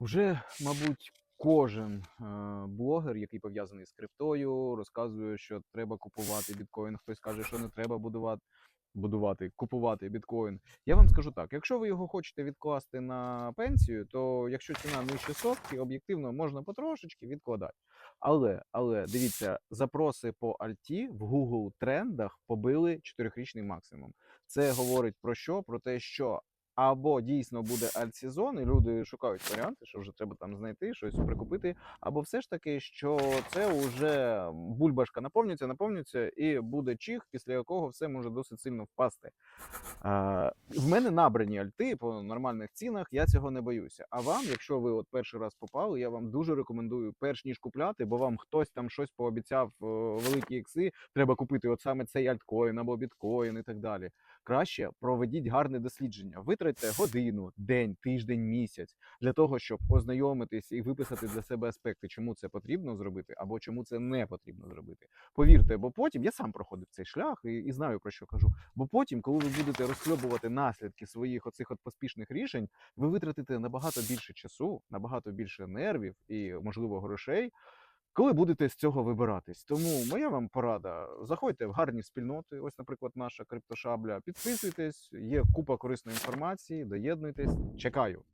Вже, мабуть, кожен е, блогер, який пов'язаний з криптою, розказує, що треба купувати біткоін. Хтось каже, що не треба будувати, будувати, купувати біткоін. Я вам скажу так: якщо ви його хочете відкласти на пенсію, то якщо ціна нижче сотки, об'єктивно можна потрошечки відкладати. Але, але дивіться, запроси по Альті в Google трендах побили 4-річний максимум. Це говорить про що? Про те, що або дійсно буде альтсезон, і люди шукають варіанти, що вже треба там знайти, щось прикупити, або все ж таки, що це вже бульбашка наповнюється, наповнюється, і буде чих, після якого все може досить сильно впасти. В мене набрані альти по нормальних цінах, я цього не боюся. А вам, якщо ви от перший раз попали, я вам дуже рекомендую, перш ніж купляти, бо вам хтось там щось пообіцяв великі ікси, треба купити от саме цей альткоін або біткоін і так далі. Краще проведіть гарне дослідження. Витратьте годину, день, тиждень, місяць для того, щоб ознайомитись і виписати для себе аспекти, чому це потрібно зробити, або чому це не потрібно зробити. Повірте, бо потім я сам проходив цей шлях і, і знаю про що кажу. Бо потім, коли ви будете розхльобувати наслідки своїх оцих от поспішних рішень, ви витратите набагато більше часу, набагато більше нервів і, можливо, грошей. Коли будете з цього вибиратись, тому моя вам порада: заходьте в гарні спільноти. Ось, наприклад, наша криптошабля. Підписуйтесь, є купа корисної інформації, доєднуйтесь. Чекаю.